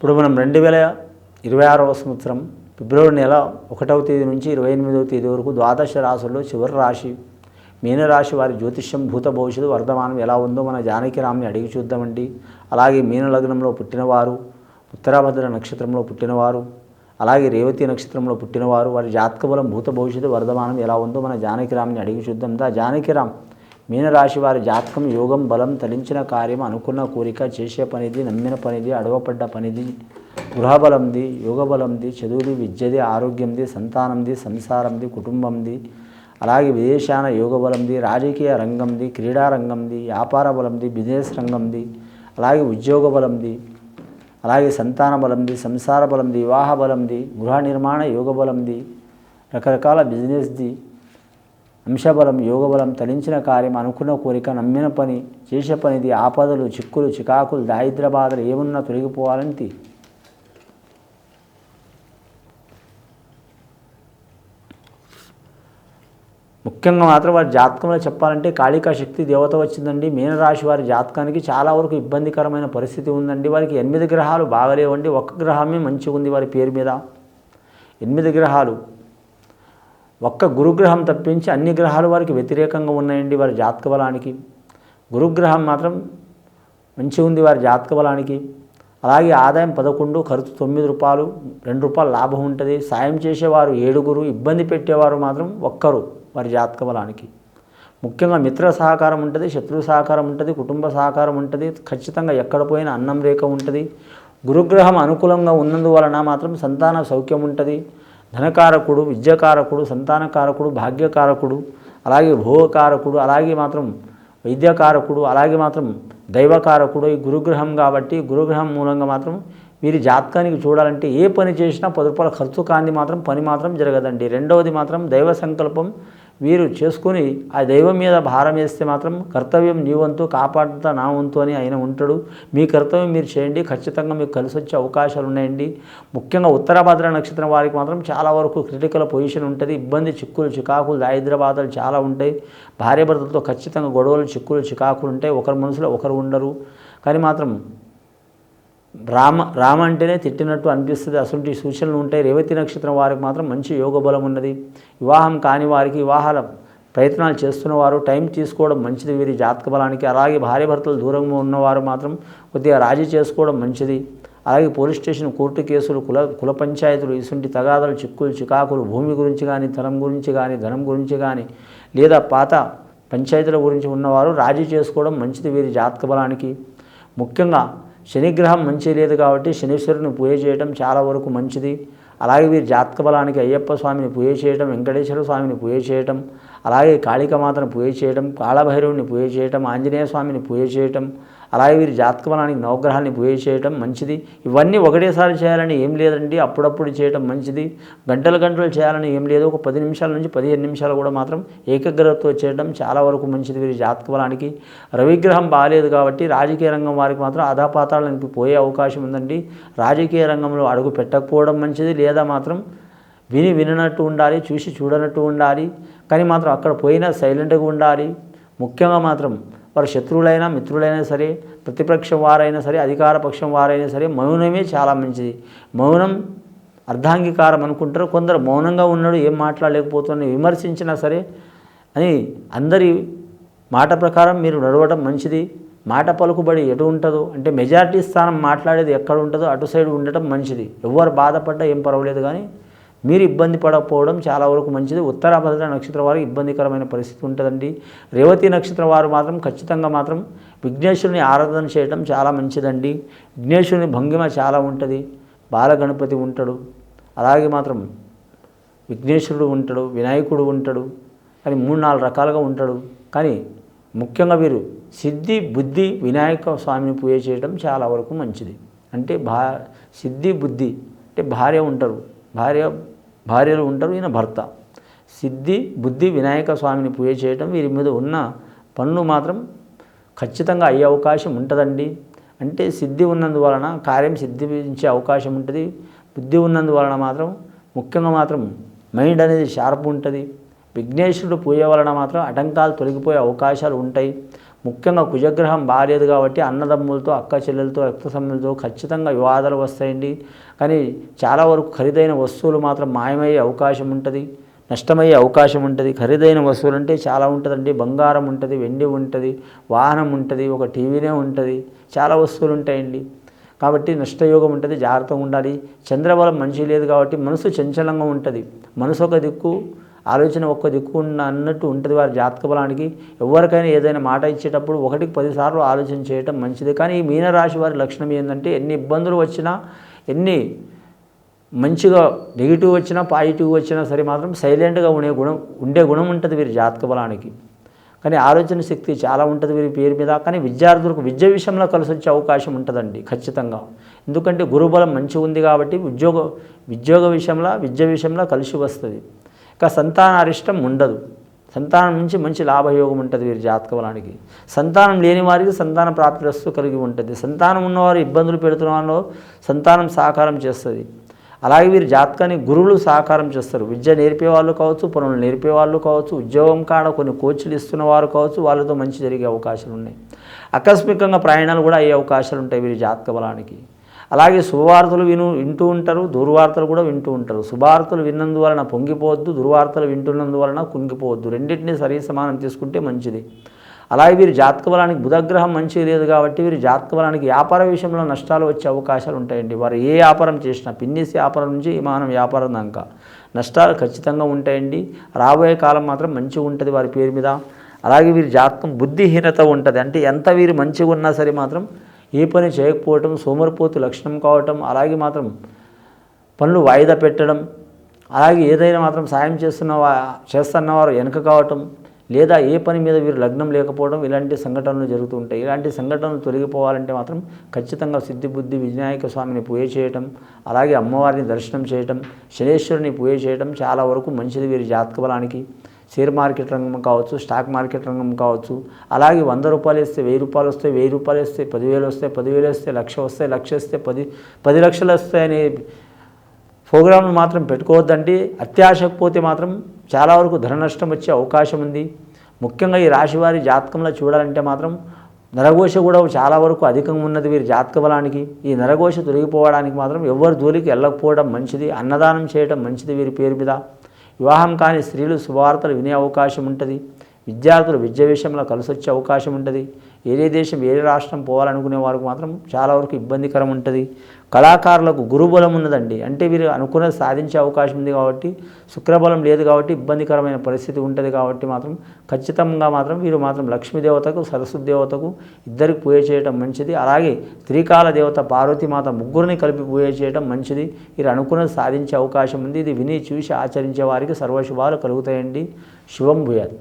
ఇప్పుడు మనం రెండు వేల ఇరవై ఆరవ సంవత్సరం ఫిబ్రవరి నెల ఒకటవ తేదీ నుంచి ఇరవై ఎనిమిదవ తేదీ వరకు ద్వాదశ రాశుల్లో చివరి రాశి మీనరాశి వారి జ్యోతిష్యం భూత భవిష్యత్తు వర్ధమానం ఎలా ఉందో మన జానకిరామ్ని అడిగి చూద్దామండి. అలాగే మీన లగ్నంలో పుట్టినవారు ఉత్తరాభద్ర నక్షత్రంలో పుట్టినవారు అలాగే రేవతి నక్షత్రంలో పుట్టినవారు వారి జాతక బలం భూత భవిష్యత్తు వర్ధమానం ఎలా ఉందో మన జానకిరామ్ని అడిగి చూద్దాం. దా జానకిరామ్ మీనరాశి వారి జాతకం యోగం బలం తలించిన కార్యం అనుకున్న కోరిక చేసే పనిది నమ్మిన పనిది అడవపడ్డ పనిది గృహబలంది యోగబలంది చదువుది విద్యది ఆరోగ్యంది సంతానంది సంసారంది కుటుంబంది అలాగే విదేశాన యోగబలంది రాజకీయ రంగంది క్రీడా రంగంది వ్యాపార బలంది బిజినెస్ రంగంది అలాగే ఉద్యోగ బలంది అలాగే సంతాన బలంది సంసార బలంది వివాహ బలంది గృహ నిర్మాణ యోగ బలంది రకరకాల బిజినెస్ది అంశబలం యోగబలం తలించిన కార్యం అనుకున్న కోరిక నమ్మిన పని చేసే పనిది ఆపదలు చిక్కులు చికాకులు దారిద్ర బాధలు ఏమున్నా తొలగిపోవాలని ముఖ్యంగా మాత్రం వారి జాతకంలో చెప్పాలంటే కాళికా శక్తి దేవత వచ్చిందండి. మీనరాశి వారి జాతకానికి చాలా వరకు ఇబ్బందికరమైన పరిస్థితి ఉందండి. వారికి ఎనిమిది గ్రహాలు బాగలేవండి. ఒక్క గ్రహమే మంచిగా ఉంది వారి పేరు మీద. ఎనిమిది గ్రహాలు ఒక్క గురుగ్రహం తప్పించి అన్ని గ్రహాలు వారికి వ్యతిరేకంగా ఉన్నాయండి వారి జాతక బలానికి గురుగ్రహం మాత్రం మంచిగా ఉంది వారి జాతక బలానికి అలాగే ఆదాయం పదకొండు ఖర్చు తొమ్మిది రూపాయలు రెండు రూపాయలు లాభం ఉంటుంది. సాయం చేసేవారు ఏడుగురు ఇబ్బంది పెట్టేవారు మాత్రం ఒక్కరు వారి జాతక బలానికి ముఖ్యంగా మిత్ర సహకారం ఉంటుంది శత్రు సహకారం ఉంటుంది కుటుంబ సహకారం ఉంటుంది ఖచ్చితంగా ఎక్కడ పోయినా అన్నం రేఖ ఉంటుంది. గురుగ్రహం అనుకూలంగా ఉన్నందువలన మాత్రం సంతాన సౌఖ్యం ఉంటుంది. ధనకారకుడు విద్యకారకుడు సంతానకారకుడు భాగ్యకారకుడు అలాగే భోగకారకుడు అలాగే మాత్రం వైద్యకారకుడు అలాగే మాత్రం దైవకారకుడు ఈ గురుగ్రహం కాబట్టి గురుగ్రహం మూలంగా మాత్రం వీరి జాతకానికి చూడాలంటే ఏ పని చేసినా పది రూపాయల ఖర్చు కాంది మాత్రం పని మాత్రం జరగదండి. రెండవది మాత్రం దైవ సంకల్పం వీరు చేసుకుని ఆ దైవం మీద భారం వేస్తే మాత్రం కర్తవ్యం నీ వంతు కాపాడుతా నా వంతు అని ఆయన ఉంటాడు. మీ కర్తవ్యం మీరు చేయండి. ఖచ్చితంగా మీకు కలిసి వచ్చే అవకాశాలు ఉన్నాయండి. ముఖ్యంగా ఉత్తరాభద్ర నక్షత్రం వారికి మాత్రం చాలా వరకు క్రిటికల్ పొజిషన్ ఉంటుంది. ఇబ్బంది చిక్కులు చికాకులు దారిద్రబాధలు చాలా ఉంటాయి. భార్యాభర్తలతో ఖచ్చితంగా గొడవలు చిక్కులు చికాకులు ఉంటాయి. ఒకరి మనసులో ఒకరు ఉండరు. కానీ మాత్రం రామ రామ అంటేనే తిట్టినట్టు అనిపిస్తుంది. అటువంటి సూచనలు ఉంటాయి. రేవతి నక్షత్రం వారికి మాత్రం మంచి యోగ బలం ఉన్నది. వివాహం కాని వారికి వివాహాల ప్రయత్నాలు చేస్తున్నవారు టైం తీసుకోవడం మంచిది. వీరి జాతక బలానికి అలాగే భార్యాభర్తలు దూరంగా ఉన్నవారు మాత్రం కొద్దిగా రాజీ చేసుకోవడం మంచిది. అలాగే పోలీస్ స్టేషన్ కోర్టు కేసులు కుల కుల పంచాయతీలు ఇటువంటి తగాదాలు చిక్కులు చికాకులు భూమి గురించి కానీ ధనం గురించి కానీ ధనం గురించి కానీ లేదా పాత పంచాయతీల గురించి ఉన్నవారు రాజీ చేసుకోవడం మంచిది. వీరి జాతక బలానికి ముఖ్యంగా శనిగ్రహం మంచి లేదు కాబట్టి శనీశ్వరుని పూజ చేయడం చాలా వరకు మంచిది. అలాగే వీరి జాతక బలానికి అయ్యప్ప స్వామిని పూజ చేయడం వెంకటేశ్వర స్వామిని పూజ చేయటం అలాగే కాళికమాతను పూజ చేయడం కాళభైరవుని పూజ చేయటం ఆంజనేయ స్వామిని పూజ చేయటం అలాగే వీరి జాతకబలానికి నవగ్రహాన్ని పూజ చేయడం మంచిది. ఇవన్నీ ఒకటేసారి చేయాలని ఏం లేదండి. అప్పుడప్పుడు చేయడం మంచిది. గంటలు గంటలు చేయాలని ఏం లేదు. ఒక పది నిమిషాల నుంచి పదిహేను నిమిషాలు కూడా మాత్రం ఏకాగ్రతతో చేయడం చాలా వరకు మంచిది వీరి జాతక బలానికి రవిగ్రహం బాగాలేదు కాబట్టి రాజకీయ రంగం వారికి మాత్రం అధాపాతాళానికి పోయే అవకాశం ఉందండి. రాజకీయ రంగంలో అడుగు పెట్టకపోవడం మంచిది. లేదా మాత్రం విని విననట్టు ఉండాలి చూసి చూడనట్టు ఉండాలి. కానీ మాత్రం అక్కడ పోయినా సైలెంట్గా ఉండాలి. ముఖ్యంగా మాత్రం వారు శత్రువులైనా మిత్రులైనా సరే ప్రతిపక్షం వారైనా సరే అధికార పక్షం వారైనా సరే మౌనమే చాలా మంచిది. మౌనం అర్ధాంగీకారం అనుకుంటారు. కొందరు మౌనంగా ఉన్నాడు ఏం మాట్లాడలేకపోతున్నా విమర్శించినా సరే అని అందరి మాట ప్రకారం మీరు నడవడం మంచిది. మాట పలుకుబడి ఎటు ఉంటుందో అంటే మెజారిటీ స్థానం మాట్లాడేది ఎక్కడ ఉంటుందో అటు సైడ్ ఉండటం మంచిది. ఎవరు బాధపడ్డా ఏం పర్వాలేదు కానీ మీరు ఇబ్బంది పడకపోవడం చాలా వరకు మంచిది. ఉత్తరాభద్ర నక్షత్రం వారికి ఇబ్బందికరమైన పరిస్థితి ఉంటుందండి. రేవతి నక్షత్రం వారు మాత్రం ఖచ్చితంగా మాత్రం విఘ్నేశ్వరుని ఆరాధన చేయడం చాలా మంచిదండి. విఘ్నేశ్వరుని భంగిమ చాలా ఉంటుంది. బాలగణపతి ఉంటాడు. అలాగే మాత్రం విఘ్నేశ్వరుడు ఉంటాడు వినాయకుడు ఉంటాడు. కానీ మూడు నాలుగు రకాలుగా ఉంటాడు. కానీ ముఖ్యంగా వీరు సిద్ధి బుద్ధి వినాయక స్వామిని పూజ చేయడం చాలా వరకు మంచిది. అంటే భా సిద్ధి బుద్ధి అంటే భార్య ఉంటారు. భార్య భార్యలు ఉంటారు ఈయన భర్త. సిద్ధి బుద్ధి వినాయక స్వామిని పూజ చేయటం వీరి మీద ఉన్న పనులు మాత్రం ఖచ్చితంగా అయ్యే అవకాశం ఉంటుందండి. అంటే సిద్ధి ఉన్నందువలన కార్యం సిద్ధించే అవకాశం ఉంటుంది. బుద్ధి ఉన్నందువలన మాత్రం ముఖ్యంగా మాత్రం మైండ్ అనేది షార్ప్ ఉంటుంది. విఘ్నేశ్వరుడు పూజ వలన మాత్రం ఆటంకాలు తొలగిపోయే అవకాశాలు ఉంటాయి. ముఖ్యంగా కుజగ్రహం బాగాలేదు కాబట్టి అన్నదమ్ములతో అక్క చెల్లెలతో రక్త సంబంధులతో ఖచ్చితంగా వివాదాలు వస్తాయండి. కానీ చాలా వరకు ఖరీదైన వస్తువులు మాత్రం మాయమయ్యే అవకాశం ఉంటుంది నష్టమయ్యే అవకాశం ఉంటుంది. ఖరీదైన వస్తువులు అంటే చాలా ఉంటుందండి. బంగారం ఉంటుంది వెండి ఉంటుంది వాహనం ఉంటుంది ఒక టీవీనే ఉంటుంది. చాలా వస్తువులు ఉంటాయండి. కాబట్టి నష్టయోగం ఉంటుంది జాగ్రత్తగా ఉండాలి. చంద్రబలం మంచి లేదు కాబట్టి మనసు చంచలంగా ఉంటుంది. మనసు ఒక దిక్కు ఆలోచన ఒక్క దిక్కు ఉన్న అన్నట్టు ఉంటుంది వారి జాతక బలానికి. ఎవరికైనా ఏదైనా మాట ఇచ్చేటప్పుడు ఒకటికి పదిసార్లు ఆలోచన చేయటం మంచిది. కానీ ఈ మీనరాశి వారి లక్షణం ఏంటంటే ఎన్ని ఇబ్బందులు వచ్చినా ఎన్ని మంచిగా నెగిటివ్ వచ్చినా పాజిటివ్ వచ్చినా సరే మాత్రం సైలెంట్గా ఉండే గుణం ఉండే గుణం ఉంటుంది వీరి జాతక బలానికి. కానీ ఆలోచన శక్తి చాలా ఉంటుంది వీరి పేరు మీద. కానీ విద్యార్థులకు విద్య విషయంలో కలిసి వచ్చే అవకాశం ఉంటుందండి ఖచ్చితంగా. ఎందుకంటే గురుబలం మంచిగా ఉంది కాబట్టి ఉద్యోగ ఉద్యోగ విషయంలో విద్య విషయంలో కలిసి వస్తుంది. ఇక సంతాన అరిష్టం ఉండదు. సంతానం నుంచి మంచి లాభయోగం ఉంటుంది వీరి జాతక బలానికి సంతానం లేని వారికి సంతాన ప్రాప్తిరస్తు కలిగి ఉంటుంది. సంతానం ఉన్నవారు ఇబ్బందులు పెడుతున్న వాళ్ళు సంతానం సహకారం చేస్తుంది. అలాగే వీరి జాతకానికి గురువులు సహకారం చేస్తారు. విద్య నేర్పే వాళ్ళు కావచ్చు పనులు నేర్పే వాళ్ళు కావచ్చు ఉద్యోగం కాడ కొన్ని కోచ్లు ఇస్తున్న వారు కావచ్చు వాళ్ళతో మంచి జరిగే అవకాశాలు ఉన్నాయి. ఆకస్మికంగా ప్రయాణాలు కూడా అయ్యే అవకాశాలు ఉంటాయి వీరి జాతక బలానికి అలాగే శుభవార్తలు విను వింటూ ఉంటారు దుర్వార్తలు కూడా వింటూ ఉంటారు. శుభవార్తలు విన్నందువలన పొంగిపోవద్దు దుర్వార్తలు వింటున్నందువలన కుంగిపోవద్దు. రెండింటినీ సరి సమానం తీసుకుంటే మంచిది. అలాగే వీరి జాతక బలానికి బుధగ్రహం మంచి లేదు కాబట్టి వీరి జాతక బలానికి వ్యాపార విషయంలో నష్టాలు వచ్చే అవకాశాలు ఉంటాయండి. వారు ఏ వ్యాపారం చేసినా పిన్నిసి వ్యాపారం నుంచి విమానం వ్యాపారం దాకా నష్టాలు ఖచ్చితంగా ఉంటాయండి. రాబోయే కాలం మాత్రం మంచిగా ఉంటుంది వారి పేరు మీద. అలాగే వీరి జాతకం బుద్ధిహీనత ఉంటుంది. అంటే ఎంత వీరు మంచిగా ఉన్నా సరే మాత్రం ఏ పని చేయకపోవటం సోమరిపోతు లక్షణం కావటం అలాగే మాత్రం పనులు వాయిదా పెట్టడం అలాగే ఏదైనా మాత్రం సాయం చేస్తున్నవా చేస్తున్నవారు వెనక కావటం లేదా ఏ పని మీద వీరు లగ్నం లేకపోవడం ఇలాంటి సంఘటనలు జరుగుతూ ఉంటాయి ఇలాంటి సంఘటనలు తొలగిపోవాలంటే మాత్రం ఖచ్చితంగా సిద్ధి బుద్ధి వినాయక స్వామిని పూజ చేయటం అలాగే అమ్మవారిని దర్శనం చేయటం శనేశ్వరుని పూజ చేయటం చాలా వరకు మంచిది వీరి జాతక బలానికి. షేర్ మార్కెట్ రంగం కావచ్చు స్టాక్ మార్కెట్ రంగం కావచ్చు. అలాగే వంద రూపాయలు వేస్తే వెయ్యి రూపాయలు వస్తాయి వెయ్యి రూపాయలు వస్తే పదివేలు వస్తాయి పదివేలు వస్తే లక్ష వస్తాయి లక్ష వస్తే పది పది లక్షలు వస్తాయని ప్రోగ్రాంలు మాత్రం పెట్టుకోవద్దండి. అత్యాశకు పోతే మాత్రం చాలా వరకు ధన నష్టం వచ్చే అవకాశం ఉంది. ముఖ్యంగా ఈ రాశివారి జాతకంలో చూడాలంటే మాత్రం నరఘోష కూడా చాలా వరకు అధికంగా ఉన్నది వీరి జాతక బలానికి. ఈ నరఘోష తొలగిపోవడానికి మాత్రం ఎవరి జోలికి వెళ్ళకపోవడం మంచిది అన్నదానం చేయడం మంచిది వీరి పేరు మీద. వివాహం కాని స్త్రీలు శుభవార్తలు వినే అవకాశం ఉంటుంది. విద్యార్థులు విద్య విషయంలో కలిసి వచ్చే అవకాశం ఉంటుంది. ఏదే దేశం ఏ రాష్ట్రం పోవాలనుకునే వారికి మాత్రం చాలా వరకు ఇబ్బందికరం ఉంటుంది. కళాకారులకు గురుబలం ఉన్నదండి. అంటే వీరు అనుకున్నది సాధించే అవకాశం ఉంది కాబట్టి శుక్రబలం లేదు కాబట్టి ఇబ్బందికరమైన పరిస్థితి ఉంటుంది కాబట్టి మాత్రం ఖచ్చితంగా మాత్రం వీరు మాత్రం లక్ష్మీదేవతకు సరస్వతి దేవతకు ఇద్దరికి పూజ చేయడం మంచిది. అలాగే త్రికాల దేవత పార్వతీమాత ముగ్గురిని కలిపి పూజ చేయడం మంచిది. వీరు అనుకున్నది సాధించే అవకాశం ఉంది. ఇది విని చూసి ఆచరించే వారికి సర్వశుభాలు కలుగుతాయండి. శుభం భూయాలు